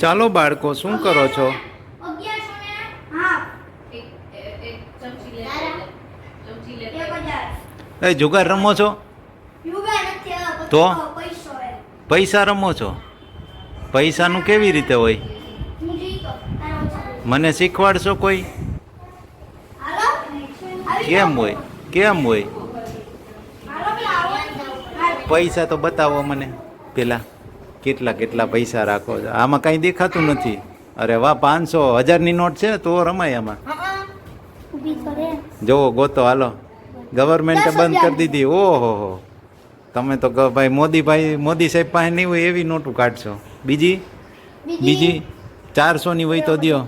ચાલો બાળકો શું કરો છો? એ જુગાર રમો છો? તો? પૈસા રમો છો? પૈસાનું કેવી રીતે હોય? મને શીખવાડશો કોઈ? કેમ હોય? કેમ હોય. પૈસા તો બતાવો મને પેલા. કેટલા કેટલા પૈસા રાખો છો? આમાં કાંઈ દેખાતું નથી. અરે વાહ પાંચસો. હજારની નોટ છે તો રમાય આમાં. હા જોવો ગોતો હાલો. ગવર્મેન્ટે બંધ કરી દીધી. ઓહો હો. તમે તો ગ- ભાઈ મોદીભાઈ મોદી સાહેબ પાસે નહીં હોય એવી નોટું કાઢશો. બીજી? બીજી? ચારસોની હોય તો દ્યો.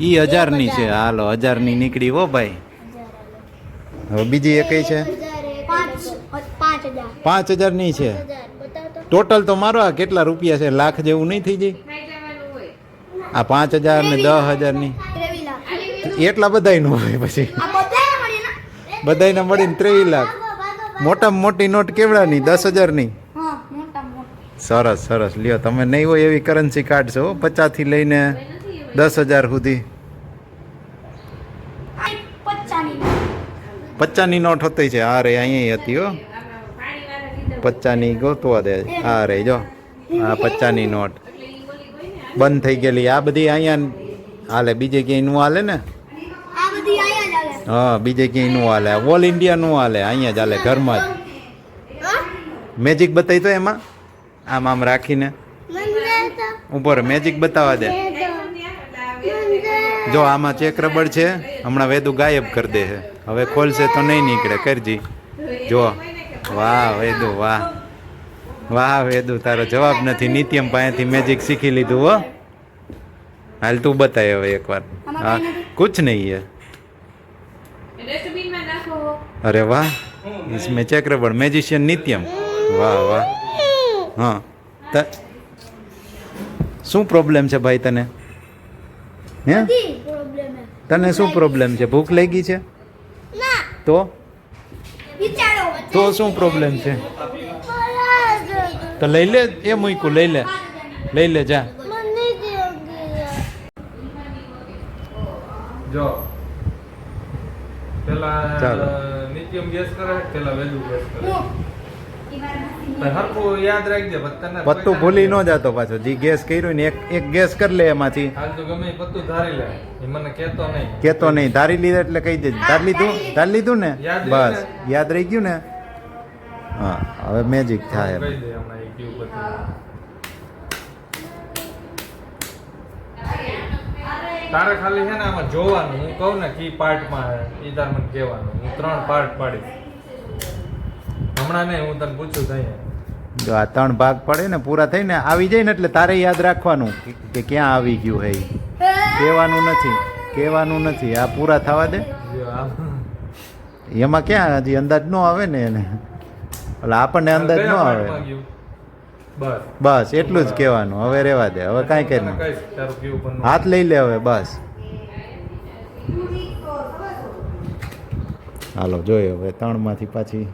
ઈ હજારની છે. હાલો હજારની નીકળી હો ભાઈ. હવે બીજી એ કઈ છે? પાંચ પાંચ હજાર. પાંચ હજારની છે. ટોટલ તો મારો આ કેટલા રૂપિયા છે? લાખ જેવું નહીં થઈ જાય? આ પાંચ હજાર ને દસ હજારની ની. એટલા બધાય ન હોય પછી. બધાયને મળીને ત્રેવીસ લાખ. મોટામાં મોટી નોટ કેવડાની? દસ હજારની સરસ સરસ. લ્યો તમે નહીં હોય એવી કરન્સી કાઢશો હો, પચાસથી લઈને દસ હજાર સુધી. પચાની નોટ હતી છે. આ રે અહીંયા હતી હો. પચાસની ગોતવા દે. આ રે જો આ પચ્ચાની નોટ. બંધ થઈ ગયેલી. આ બધી અહીંયા હાલે. બીજે ક્યાંયનું હાલે ને? હા બીજે ક્યાંયનું હાલે. ઓલ ઇન્ડિયા નું હાલે. અહીંયા જ હાલે ઘરમાં જ. મેજિક બતાવી તો એમાં? આમ આમ રાખીને. ઉપર મેજિક બતાવવા દે. જો આમાં ચેક રબડ છે. હમણાં વેદુ ગાયબ કરી દે છે. હવે ખોલશે તો નહીં નીકળે. કરજી. જો. વાહ વેદુ વાહ. વાહ વેદુ તારો જવાબ નથી. નિત્યમ પાસેથી મેજિક શીખી લીધું હો. હાલ તું બતાય હવે એકવાર. હા કુછ નહીં હે. અરે વાહ ઇસમે ચક્રબળ મેજિશિયન નિત્યમ. વાહ વાહ. હા શું પ્રોબ્લેમ છે ભાઈ તને? હે? તને શું પ્રોબ્લેમ છે? ભૂખ લાગી છે? તો? તો શું પ્રોબ્લેમ છે? તો લઈ લે એ મૂક્યું લઈ લે. લઈ લે જા. જો. પેલા નિત્યમ ગેસ કરે પેલા વેલું ગેસ કરે. પત્તું ભૂલી ન જાતો પાછો. જે ગેસ કર્યું ને એક એક ગેસ કરી લે એમાંથી. હાલ તો ગમે એ પત્તું ધારી લે. એ મને કહેતો નહીં. કેતો નહીં. ધારી લીધે એટલે કહી દે. ધારી લીધું? ધારી લીધું. ને? બસ. યાદ રહી ગયું ને? હા હવે મેજિક થાય તારે ખાલી છે ને આમાં જોવાનું. હું કહું ને કી પાર્ટમાં એ તાર મને કહેવાનું. હું ત્રણ પાર્ટ પાડીશ. હમણાં નહીં હું તને પૂછું થઈ જો આ ત્રણ ભાગ પડે ને પૂરા થઈને આવી જાય ને એટલે તારે યાદ રાખવાનું કે- ક્યાં આવી ગયું હે કહેવાનું નથી કહેવાનું નથી. આ પૂરા થવા દે. એમાં ક્યાં હજી અંદાજ ન આવે ને એને? એટલે આપણને અંદાજ ન આવે. બસ. એટલું જ કહેવાનું. હવે રહેવા દે. હવે કાંઈ કરી હાથ લઈ લે હવે બસ. હાલો જોઈએ હવે ત્રણમાંથી પાછી.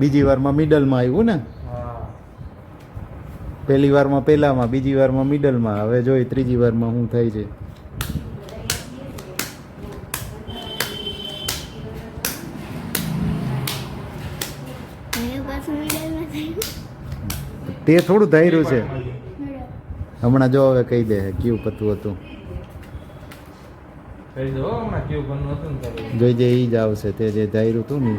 બીજી વારમાં મિડલમાં આવ્યું ને? પહેલી વારમાં પહેલામાં બીજી વારમાં મિડલમાં હવે જોઈ ત્રીજી વારમાં શું થાય છે. તે થોડું ધાર્યું છે. હમણાં જો હવે કહી દે કયું પતું હતું. જોઈ જે ઈ જ આવશે તે જે ધાર્યું હતું ને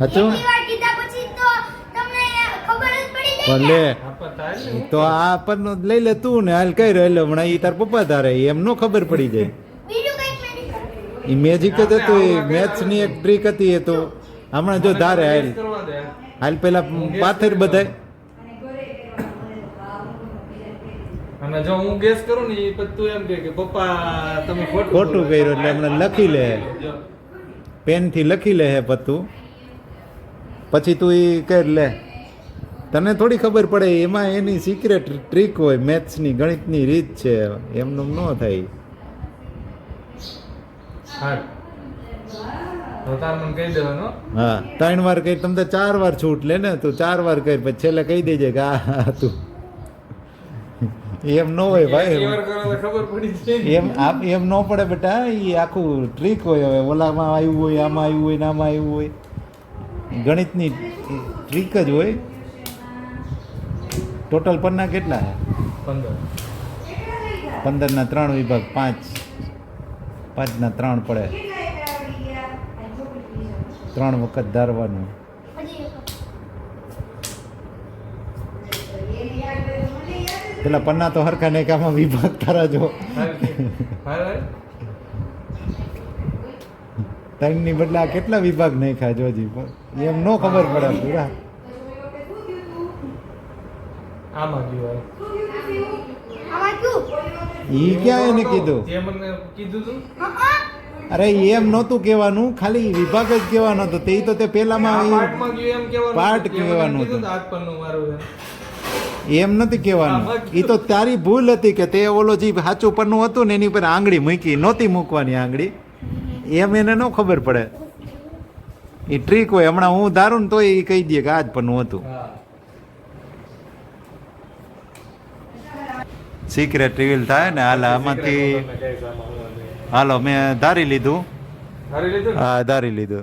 હતું ભલે તો તમને ખબર જ પડી જાય પણ ને. લે આપણ થાય ને તો આ પણ લઈ લે તું ને હાલ કઈ રહ્યો હમણાં એ તાર પપ્પા ધારે એમ નો ખબર પડી જાય. બીજું કંઈક મેડિકલ એ મેજિક જ હતું એ મેથ્સની એક ટ્રીક હતી એ તો. હમણાં જો ધારે હાલ. હાલ પેલા પાથર બધાય. અને જો હું ગેસ કરું ને એ તું એમ કે પપ્પા તમે ખોટું કર્યું એટલે હમણાં લખી લે. પેન પેનથી લખી લે હે પતું. પછી તું એ કર લે. તને થોડી ખબર પડે એમાં એની સિક્રેટ ટ્રીક હોય મેથ્સની ગણિતની રીત છે એમનું ન થાય. હા ત્રણ વાર કહી તમે ચાર વાર છૂટ લે ને તું ચાર વાર કહી પછી છેલ્લે કહી દેજે કે આ તું. એમ ન હોય ભાઈ. એમ એમ ન પડે બેટા એ આખું ટ્રીક હોય હવે ઓલામાં આવ્યું હોય આમાં આવ્યું હોય ને આમાં આવ્યું હોય. ગણિતની ટ્રીક જ હોય. ટોટલ પન્ના કેટલા પંદર. પંદરના ત્રણ વિભાગ પાંચ. પાંચના ત્રણ પડે. ત્રણ વખત ધારવાનું. પેલા પન્ના તો હરખા નેકામાં વિભાગ તારા જો. ત્રણની બદલે આ કેટલા વિભાગ નાખ્યા જોજી એમ ન ખબર પડે પૂરા. ઈ ક્યાં એને કીધું? અરે એમ નહોતું કહેવાનું ખાલી વિભાગ જ કહેવાનો હતો. તે તો તે પેલામાં પાર્ટ. કહેવાનું હતું. એમ. નથી કહેવાનું. એ તો તારી ભૂલ હતી કે તે ઓલો જે સાચું પરનું હતું ને એની પર આંગળી મૂકી નહોતી મૂકવાની આંગળી. એમ એને ન ખબર પડે. એ ટ્રીક હોય. હમણાં હું ધારું ને તો એ કહી દે કે આ જ પન્નું હતું. સિક્રેટ રિવીલ થાય ને હાલ આમાંથી. હાલો મેં ધારી લીધું? હા ધારી લીધું.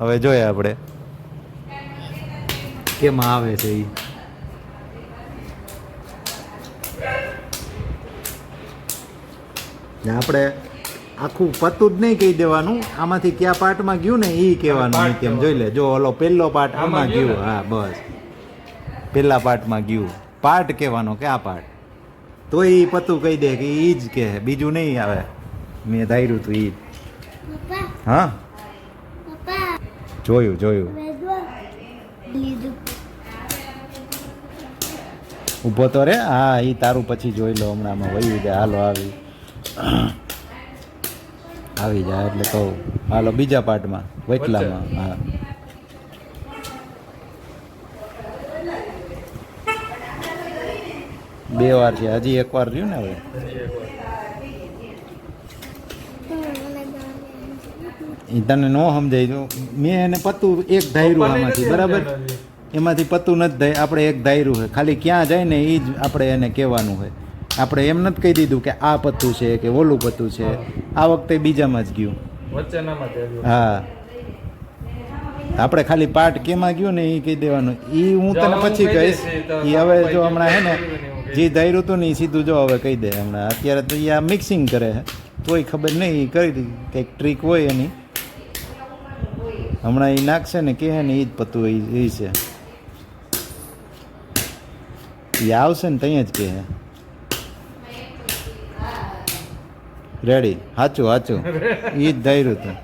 હવે જોઈએ આપણે. કેમાં આવે છે એ આપણે આખું પતું જ નહીં કહી દેવાનું. આમાંથી કયા પાર્ટમાં ગયું ને એ કહેવાનું નિત્યમ જોઈ લે જો ઓલો પહેલો પાર્ટ આમાં ગયું હા બસ. પહેલા પાર્ટમાં ગયું. પાર્ટ કહેવાનો કે આ પાર્ટ તો એ પતું કહી દે કે એ જ કહે બીજું નહીં આવે. મેં ધાર્યું તું એ હા? જોયું જોયું. ઊભો તો રે. હા એ તારું પછી જોઈ લો. હમણાં વયું જાય. હાલો આવી. આવી જાય એટલે કહું હાલો બીજા પાર્ટમાં વચલામાં હા. બે વાર છે હજી એક વાર રહ્યું ને હવે? તને ન સમજાય મેં એને પતું એક ધાર્યું આમાંથી બરાબર? એમાંથી પતું નથી થાય આપણે એક ધાર્યું છે ખાલી ક્યાં જાય ને એ જ આપણે એને કહેવાનું હોય. આપણે એમ નથી કહી દીધું કે આ પત્તું છે કે ઓલું પત્તું છે. આ વખતે બીજામાં જ ગયું. હા. આપણે ખાલી પાર્ટ કેમાં ગયું ને એ કહી દેવાનું. એ હું તને પછી કહીશ એ હવે જો હમણાં હે ને જે ધૈર્યું હતું ને એ સીધું જો હવે કહી દે હમણાં. અત્યારે તો એ આ મિક્સિંગ કરે છે તોય ખબર નહીં એ કરી કંઈક ટ્રીક હોય એની. હમણાં એ નાખશે ને કે ને એ જ પતું એ છે. એ આવશે ને ત્યાં જ કહે. રેડી સાચું સાચું એ જ ધૈર્યું હતું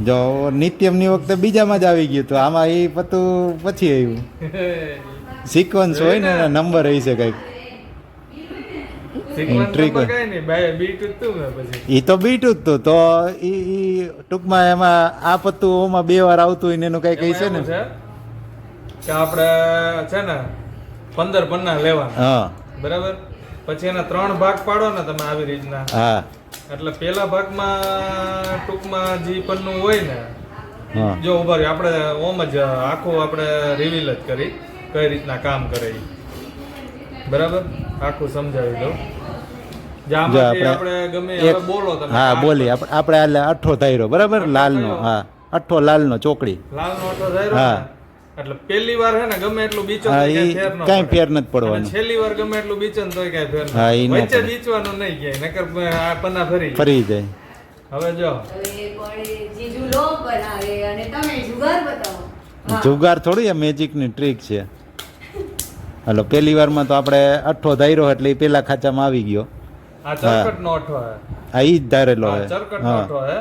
જો નિત્યમની વખતે બીજામાં જ આવી ગયું હતું આમાં એ પતું પછી આવ્યું. સિક્વન્સ હોય ને એના નંબર હોય છે કંઈક. પછી. એ તો બીટું જ તું તો એ ઈ ટૂંકમાં એમાં આ પત્તું ઓમાં બે વાર આવતું હોય ને એનું કઈ કઈ છે ને? કે આપણે છે ને પંદર પન્ના લેવા હા. બરાબર? પછી એના ત્રણ ભાગ પાડો ને તમે આવી રીતના. હા. એટલે પેલા ભાગમાં ટૂંકમાં જે પન્નું હોય ને જો ઊભા રહ્યો આપણે ઓમ જ આખું આપણે રિવીલ જ કરી કઈ રીતના કામ કરે. બરાબર? આખું સમજાવી દઉં. આપણે આપણે ગમે એક બોલો હા આ બોલી આપણે આપણે અઠ્ઠો ધાર્યો બરાબર? લાલનો હા. અઠ્ઠો લાલનો ચોકડી. લાલ નો ઓટો ધાર્યો હા. ને, એટલે પહેલી વાર હે ને ગમે એટલું બીચો હા, તો ઈ કાંઈ ફેર ન કાંઈ ફેર નથી પડવાનું. છેલ્લી વાર ગમે એટલું બીચો ને તોય કાંઈ ફેર ન હા, ઈ વચ્ચે બીચવાનું નહીં કે નકર આ પન્ના ફરી ફરી જાય. હવે જો. જીજુ લો બનાવે અને તમે જુગાર બતાવો. હા. જુગાર થોડી આ મેજિકની ટ્રીક છે. હાલો પહેલી વારમાં તો આપણે અઠ્ઠો ધાર્યો એટલે એ પેલા ખાચામાં આવી ગયો. આ ચરકટ નો ઓઠો હે. આ ઈ જ ધારેલો હા, ચરકટ નો હા. હે.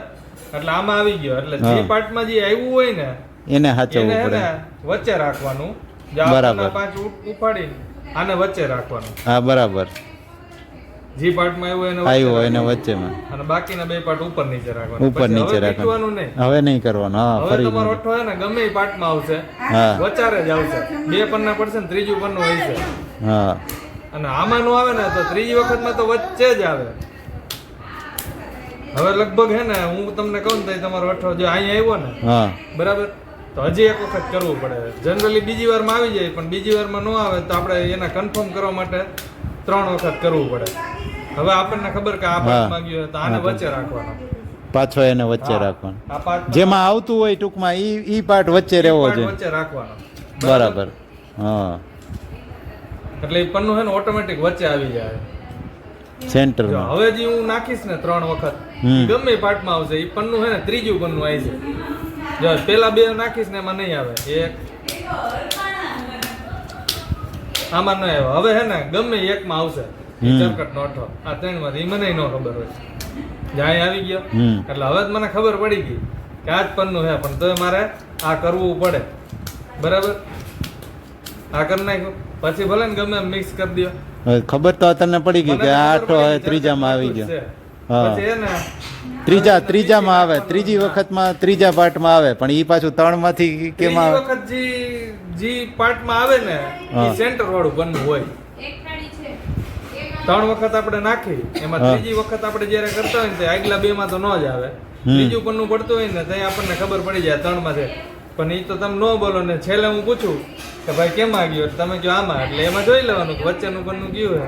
એટલે આમાં આવી ગયો. એટલે જે. પાર્ટમાં જે આવ્યું હોય ને એને સાચવવું પડે. વચ્ચે રાખવાનું. બરાબર. પાંચ ઉપાડીને આને વચ્ચે રાખવાનું. હા બરાબર. જે પાર્ટમાં આવ્યું એને આવ્યું એને વચ્ચેમાં. અને બાકીના બે પાર્ટ ઉપર નીચે રાખવાનું. ઉપર નીચે રાખવાનું. હવે નહીં કરવાનું. હા ફરી તમારો ઓઠો છે ને ગમે એ પાર્ટમાં આવશે. હા. વચારે જ આવશે. બે પન્ના પડશે ને ત્રીજું પન્નું હોય છે. હા. અને આમાં નું આવે ને તો ત્રીજી વખતમાં તો વચ્ચે જ આવે. હવે લગભગ હે ને હું તમને કહું ને તમારો અઠ્ઠો જે અહીંયા આવ્યો ને હા. બરાબર? તો હજી એક વખત કરવું પડે. જનરલી બીજી વારમાં આવી જાય પણ બીજી વારમાં ન આવે તો આપણે એને કન્ફર્મ કરવા માટે ત્રણ વખત કરવું પડે. હવે આપણને ખબર કે આ. પાર્ટ માંગ્યું તો આને વચ્ચે રાખવાનો. પાછો એને વચ્ચે રાખવાનો. જેમાં આવતું હોય ટૂંકમાં ઈ ઈ પાર્ટ વચ્ચે રહેવો જોઈએ. વચ્ચે રાખવાનો. બરાબર. હા. એટલે એ પન્નું છે ને ઓટોમેટિક વચ્ચે આવી જાય. સેન્ટર હવે જે હું નાખીશ ને ત્રણ વખત ગમે પાર્ટમાં આવશે એ પન્નું છે ને ત્રીજું પન્નું આવી છે જો પેલા બે નાખીશ ને એમાં નહીં આવે. એક. આમાં ન આવ્યો હવે હે ને ગમે એકમાં આવશે. ચરકટ નો આ ત્રણમાંથી મને ન ખબર હોય. જાય આવી ગયો. એટલે હવે મને ખબર પડી ગઈ કે આ જ પન્નું છે પણ તોય મારે આ કરવું પડે. બરાબર? આ કરી નાખ્યું. પછી ભલે ને ગમે મિક્સ કરી દો ખબર તો તને પડી ગઈ કે આઠ ત્રીજામાં આવી ગયો. હા. પછી હે ને ત્રીજા ત્રીજામાં આવે. ત્રીજી વખતમાં ત્રીજા પાર્ટમાં આવે. પણ ઈ પાછું ત્રણમાંથી ત્રીજી કેમાં વખત જે જે પાર્ટમાં આવે ને. એ સેન્ટર વાળું બનવું હોય. ત્રણ વખત આપણે નાખી. એમાં ત્રીજી વખત આપણે જ્યારે કરતા હોય ને આગલા બે માં તો ન જ આવે. ત્રીજું પન્નું પડતું હોય ને ત્યાં આપણને ખબર પડી જાય ત્રણમાં છે. પણ એ તો તમે ન બોલો ને છેલ્લે હું પૂછું કે ભાઈ કેમ ગયો તમે જો આમાં? એટલે એમાં જોઈ લેવાનું કે વચ્ચેનું પન્નું ગયું હે.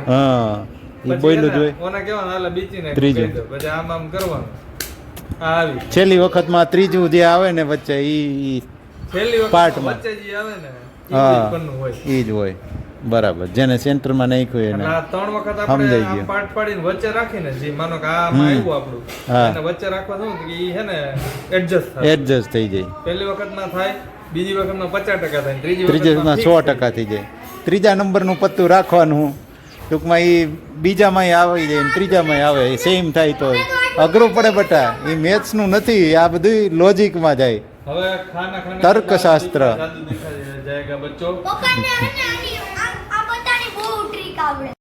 હા વખત બીચીને ત્રીજું. છેલ્લી જે આવે ને વચ્ચે ઈ છેલ્લી પાર્ટમાં. ને હા ઈ જ હોય. બરાબર. જેને સેન્ટરમાં નાખ્યું એને ત્રણ વખત સમજાઈ ગયું. પાર્ટ પાડીને વચ્ચે રાખીને જે માનો કે આ આવ્યું આપણું હા. વચ્ચે રાખવા શું કે ઈ હે ને એડજસ્ટ થાય. એડજસ્ટ થઈ જાય. પહેલી વખતમાં થાય બીજી વખતમાં પચાસ ટકા થાય ને ત્રીજી વખત સો ટકા થઈ જાય. ત્રીજા નંબરનું પત્તું રાખવાનું. ટૂંકમાં એ બીજામાંય આવી જાય ત્રીજામાંય આવે એ સેમ થાય તો અઘરું પડે બટા. એ મેથ્સનું નથી. આ બધું લોજિકમાં જાય. હવે ખાના ખાના તર્કશાસ્ત્ર. બચ્ચો.